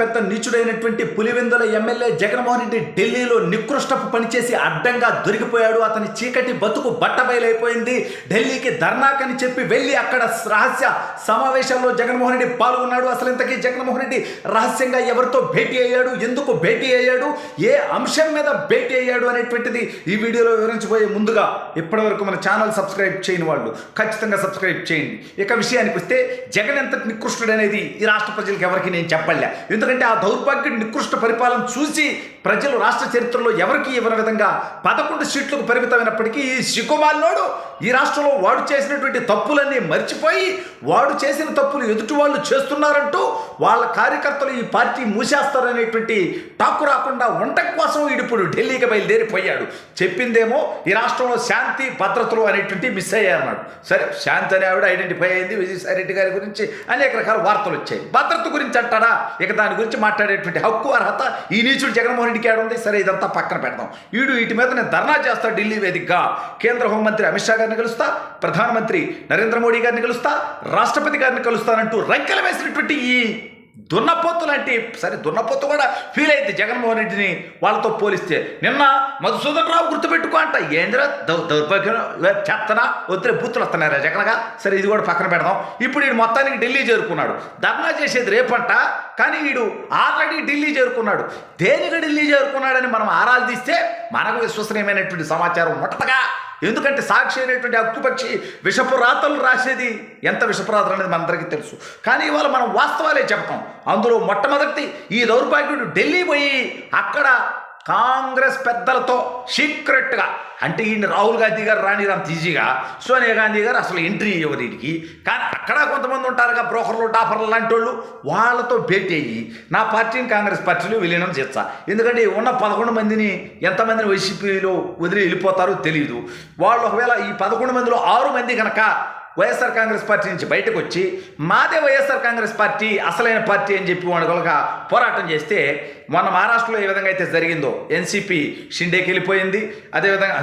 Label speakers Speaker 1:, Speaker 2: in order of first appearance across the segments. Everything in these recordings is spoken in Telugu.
Speaker 1: పెద్ద నీచుడైనటువంటి పులివెందుల ఎమ్మెల్యే జగన్మోహన్ రెడ్డి ఢిల్లీలో నికృష్టపు పనిచేసి అడ్డంగా దొరికిపోయాడు. అతని చీకటి బతుకు బట్టబయలైపోయింది. ఢిల్లీకి ధర్నాకని చెప్పి వెళ్ళి అక్కడ రహస్య సమావేశంలో జగన్మోహన్ రెడ్డి పాల్గొన్నాడు. అసలు ఇంతకీ జగన్మోహన్ రెడ్డి రహస్యంగా ఎవరితో భేటీ అయ్యాడు? ఎందుకు భేటీ అయ్యాడు? ఏ అంశం మీద భేటీ అయ్యాడు అనేటువంటిది ఈ వీడియోలో వివరించబోయే ముందుగా ఇప్పటివరకు మన ఛానల్ సబ్స్క్రైబ్ చేయని వాళ్ళు ఖచ్చితంగా సబ్స్క్రైబ్ చేయండి. ఇక విషయానికి వస్తే జగన్ ఎంత నికృష్టుడు అనేది ఈ రాష్ట్ర ప్రజలకు ఎవరికి నేను చెప్పలే. ఎందుకంటే ఆ దౌర్భాగ్య నికృష్ట పరిపాలన చూసి ప్రజలు రాష్ట్ర చరిత్రలో ఎవరికి ఇవ్వని విధంగా పదకొండు సీట్లకు పరిమితమైనప్పటికీ ఈ సికుమాలినోడు ఈ రాష్ట్రంలో వాడు చేసినటువంటి తప్పులన్నీ మర్చిపోయి వాడు చేసిన తప్పులు ఎదుటి వాళ్ళు చేస్తున్నారంటూ వాళ్ళ కార్యకర్తలు ఈ పార్టీ మూసేస్తారనేటువంటి టాకు రాకుండా వంట కోసం వీడిప్పుడు ఢిల్లీకి బయలుదేరిపోయాడు. చెప్పిందేమో ఈ రాష్ట్రంలో శాంతి భద్రతలు అనేటువంటి మిస్ అయ్యారన్నాడు సరే శాంతి అనే ఆవిడ ఐడెంటిఫై అయింది విజయసాయి రెడ్డి గారి గురించి అనేక రకాల వార్తలు వచ్చాయి. భద్రత గురించి అంటాడా? ఇక దాని గురించి మాట్లాడేటువంటి హక్కు అర్హత ఈ నీచుడు జగన్మోహన్ రెడ్డికి ఉంది? సరే ఇదంతా పక్కన పెడదాం. వీడు వీటి మీద నేను ధర్నా చేస్తా ఢిల్లీ వేదికగా. కేంద్ర హోంమంత్రి అమిత్ షా గారిని కలుస్తా ప్రధానమంత్రి నరేంద్ర మోడీ గారిని కలుస్తా రాష్ట్రపతి గారిని కలుస్తానంటూ రంకెలు వేసినటువంటి ఈ దున్నపోతులు అంటే సరే దున్నపోతు కూడా ఫీల్ అయింది జగన్మోహన్ రెడ్డిని వాళ్ళతో పోలిస్తే. నిన్న మధుసూదన్ రావు గుర్తుపెట్టుకో అంట. ఏంద్రా దౌర్భాగ్యం చెత్తనా వద్దులే బూతులు వస్తున్నారా జగన్గా. సరే ఇది కూడా పక్కన పెడదాం. ఇప్పుడు వీడు మొత్తానికి ఢిల్లీ చేరుకున్నాడు. ధర్నా చేసేది రేపంట కానీ వీడు ఆల్రెడీ ఢిల్లీ చేరుకున్నాడు. దేనికి ఢిల్లీ చేరుకున్నాడని మనం ఆరాలు తీస్తే మనకు విశ్వసనీయమైనటువంటి సమాచారం మొట్టగా ఎందుకంటే సాక్షి అనేటువంటి హక్కుపక్షి విషపురాతలు రాసేది ఎంత విషపురాతలు అనేది మనందరికీ తెలుసు. కానీ ఇవాళ మనం వాస్తవాలే చెప్తాం. అందులో మొట్టమొదటి ఈ దౌర్భాగ్యుడు ఢిల్లీ పోయి అక్కడ కాంగ్రెస్ పెద్దలతో సీక్రెట్గా అంటే ఈయన రాహుల్ గాంధీ గారు రాని అంత ఈజీగా సోనియా గాంధీ గారు అసలు ఎంట్రీ ఇవ్వరు దీనికి. కానీ అక్కడ కొంతమంది ఉంటారుగా బ్రోకర్లు టాపర్లు లాంటి వాళ్ళు వాళ్ళతో భేటీ అయ్యి నా పార్టీని కాంగ్రెస్ పార్టీలో విలీనం చేస్తా. ఎందుకంటే ఉన్న పదకొండు మందిని ఎంతమందిని వైసీపీలో వదిలి వెళ్ళిపోతారో తెలియదు వాళ్ళు ఒకవేళ ఈ పదకొండు మందిలో ఆరు మంది కనుక వైఎస్ఆర్ కాంగ్రెస్ పార్టీ నుంచి బయటకు వచ్చి మాదే వైఎస్ఆర్ కాంగ్రెస్ పార్టీ అసలైన పార్టీ అని చెప్పి వాడు కనుక పోరాటం చేస్తే మొన్న మహారాష్ట్రలో ఏ విధంగా అయితే జరిగిందో ఎన్సీపీ షిండేకి వెళ్ళిపోయింది అదేవిధంగా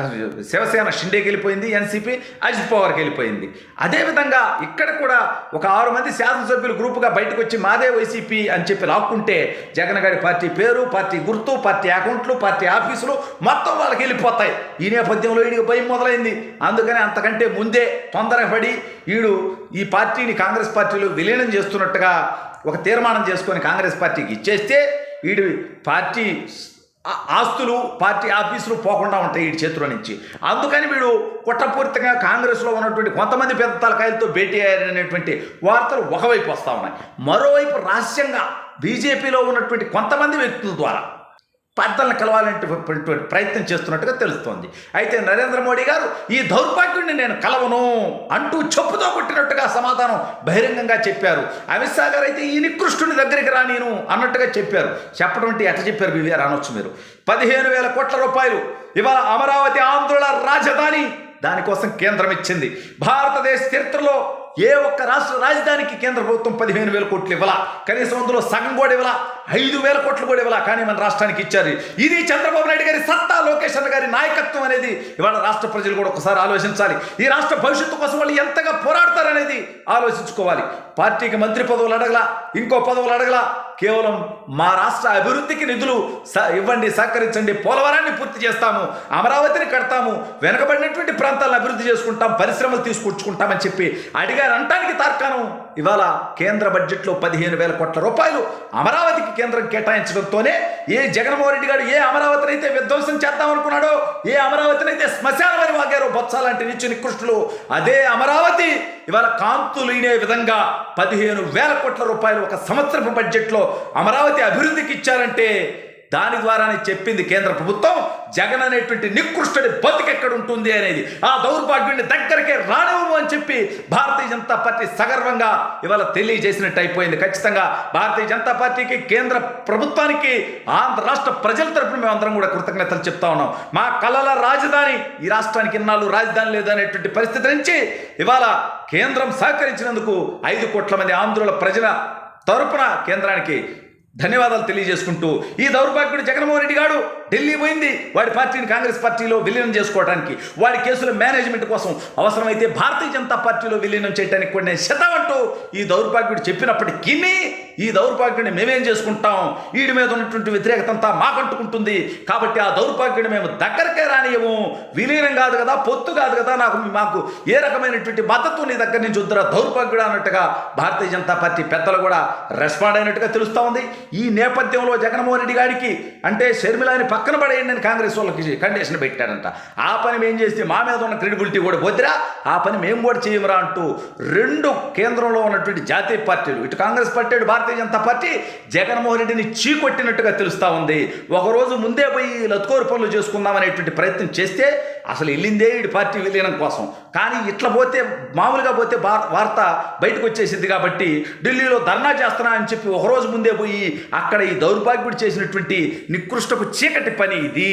Speaker 1: శివసేన షిండేకి వెళ్ళిపోయింది ఎన్సీపీ అజిత్ పవార్కి వెళ్ళిపోయింది. అదేవిధంగా ఇక్కడ కూడా ఒక ఆరు మంది శాసనసభ్యులు గ్రూపుగా బయటకు వచ్చి మాదే వైసీపీ అని చెప్పి లాక్కుంటే జగన్ గారి పార్టీ పేరు పార్టీ గుర్తు పార్టీ అకౌంట్లు పార్టీ ఆఫీసులు మొత్తం వాళ్ళకి వెళ్ళిపోతాయి. ఈ నేపథ్యంలో వీడికి భయం మొదలైంది. అందుకని అంతకంటే ముందే తొందరపడి వీడు ఈ పార్టీని కాంగ్రెస్ పార్టీలో విలీనం చేస్తున్నట్టుగా ఒక తీర్మానం చేసుకొని కాంగ్రెస్ పార్టీకి ఇచ్చేస్తే వీడి పార్టీ ఆస్తులు పార్టీ ఆఫీసులు పోకుండా ఉంటాయి వీడి చేతిలో నుంచి. అందుకని వీడు కుట్రపూరితంగా కాంగ్రెస్లో ఉన్నటువంటి కొంతమంది పెద్ద తలకాయలతో భేటీ అయ్యారనేటువంటి వార్తలు ఒకవైపు వస్తూ ఉన్నాయి. మరోవైపు రహస్యంగా బీజేపీలో ఉన్నటువంటి కొంతమంది వ్యక్తుల ద్వారా పెద్దలను కలవాలనేటువంటి ప్రయత్నం చేస్తున్నట్టుగా తెలుస్తోంది. అయితే నరేంద్ర మోడీ గారు ఈ దౌర్భాగ్యుడిని నేను కలవను అంటూ చెప్పుతో కొట్టినట్టుగా సమాధానం బహిరంగంగా చెప్పారు. అమిత్ షా గారు అయితే ఈ నికృష్టుని దగ్గరికి రా నేను అన్నట్టుగా చెప్పారు. చెప్పడం అంటే ఎట్ట చెప్పారు వీళ్ళు రానొచ్చు మీరు. పదిహేను వేల కోట్ల రూపాయలు ఇవాళ అమరావతి ఆంధ్రుల రాజధాని దానికోసం కేంద్రం ఇచ్చింది. భారతదేశ చరిత్రలో ఏ ఒక్క రాష్ట్ర రాజధానికి కేంద్ర ప్రభుత్వం పదిహేను వేల కోట్లు ఇవ్వాల? కనీసం అందులో సగం కూడా ఇవ్వాల? ఐదు వేల కోట్లు కూడా ఇవ్వాల? కానీ మన రాష్ట్రానికి ఇచ్చారు. ఇది చంద్రబాబు నాయుడు గారి సత్తా లోకేష్ అన్న గారి నాయకత్వం అనేది ఇవాళ రాష్ట్ర ప్రజలు కూడా ఒకసారి ఆలోచించాలి. ఈ రాష్ట్ర భవిష్యత్తు కోసం వాళ్ళు ఎంతగా పోరాడతారనేది ఆలోచించుకోవాలి. పార్టీకి మంత్రి పదవులు అడగలా ఇంకో పదవులు అడగలా కేవలం మా రాష్ట్ర అభివృద్ధికి నిధులు స- ఇవ్వండి సహకరించండి పోలవరాన్ని పూర్తి చేస్తాము అమరావతిని కడతాము వెనకబడినటువంటి ప్రాంతాలను అభివృద్ధి చేసుకుంటాం పరిశ్రమలు తీసుకొచ్చుకుంటామని చెప్పి అడిగారు. అంటానికి తార్కాణం ఇవాళ కేంద్ర బడ్జెట్లో పదిహేను వేల కోట్ల రూపాయలు అమరావతికి కేంద్రం కేటాయించడంతోనే ఏ జగన్మోహన్ రెడ్డి గారు ఏ అమరావతిని అయితే విధ్వంసం చేద్దామనుకున్నాడో ఏ అమరావతిని అయితే శ్మశానమని వాగారో బొత్స లాంటి నిత్య నికృష్టులు అదే అమరావతి ఇవాళ కాంతులు ఈనే విధంగా పదిహేను వేల కోట్ల రూపాయలు ఒక సంవత్సరపు బడ్జెట్లో అమరావతి అభివృద్ధికి ఇచ్చారంటే దాని ద్వారానే చెప్పింది కేంద్ర ప్రభుత్వం జగన్ అనేటువంటి నికృష్టుడి ఎక్కడ ఉంటుంది అనేది. ఆ దౌర్భాగ్యుడిని దగ్గరికే రానివ్వము అని చెప్పి భారతీయ జనతా పార్టీ సగర్వంగా ఇవాళ తెలియజేసినట్టు అయిపోయింది. ఖచ్చితంగా భారతీయ జనతా పార్టీకి కేంద్ర ప్రభుత్వానికి ఆంధ్ర రాష్ట్ర ప్రజల తరపున మేమందరం కూడా కృతజ్ఞతలు చెప్తా ఉన్నాం. మా కళల రాజధాని ఈ రాష్ట్రానికి ఇన్నాళ్ళు రాజధాని లేదనేటువంటి పరిస్థితి నుంచి ఇవాళ కేంద్రం సహకరించినందుకు ఐదు కోట్ల మంది ఆంధ్రుల ప్రజల తరపున కేంద్రానికి ధన్యవాదాలు తెలియజేసుకుంటూ ఈ దౌర్భాగ్యుడు జగన్మోహన్ రెడ్డి గారు ఢిల్లీ పోయింది. వాడి పార్టీని కాంగ్రెస్ పార్టీలో విలీనం చేసుకోవడానికి వాడి కేసుల మేనేజ్మెంట్ కోసం అవసరమైతే భారతీయ జనతా పార్టీలో విలీనం చేయడానికి కూడా నేను శతమంటూ ఈ దౌర్భాగ్యుడు చెప్పినప్పటికీ ఈ దౌర్భాగ్యుడిని మేమేం చేసుకుంటాం? వీడి మీద ఉన్నటువంటి వ్యతిరేకత అంతా మాకంటుకుంటుంది. కాబట్టి ఆ దౌర్భాగ్యుడిని మేము దగ్గరకే రానియము విలీనం కాదు కదా పొత్తు కాదు కదా నాకు మాకు ఏ రకమైనటువంటి మద్దతు నీ దగ్గర నుంచి వద్దురా దౌర్భాగ్యుడు అన్నట్టుగా భారతీయ జనతా పార్టీ పెద్దలు కూడా రెస్పాండ్ అయినట్టుగా తెలుస్తూ ఉంది. ఈ నేపథ్యంలో జగన్మోహన్ రెడ్డి గారికి అంటే షర్మిలాని పక్కన పడేయండి అని కాంగ్రెస్ వాళ్ళకి కండిషన్ పెట్టారంట. ఆ పని మేము చేస్తే మా మీద ఉన్న క్రెడిబిలిటీ కూడా వద్దురా ఆ పని మేము కూడా చేయమురా అంటూ రెండు కేంద్రంలో ఉన్నటువంటి జాతీయ పార్టీలు ఇటు కాంగ్రెస్ పార్టీ ఇటు భారతీయ జనతా పార్టీ జగన్మోహన్ రెడ్డిని చీకొట్టినట్టుగా తెలుస్తూ ఉంది. ఒకరోజు ముందే పోయి లత్కోరు పనులు చేసుకుందాం అనేటువంటి ప్రయత్నం చేస్తే అసలు వెళ్ళిందే వీడి పార్టీ విలీనం కోసం. కానీ ఇట్లా పోతే మామూలుగా పోతే వార్త బయటకు వచ్చేసింది కాబట్టి ఢిల్లీలో ధర్నా చేస్తున్నా అని చెప్పి ఒకరోజు ముందే పోయి అక్కడ ఈ దౌర్భాగ్యుడు చేసినటువంటి నికృష్టపు చీకటి పని ఇది.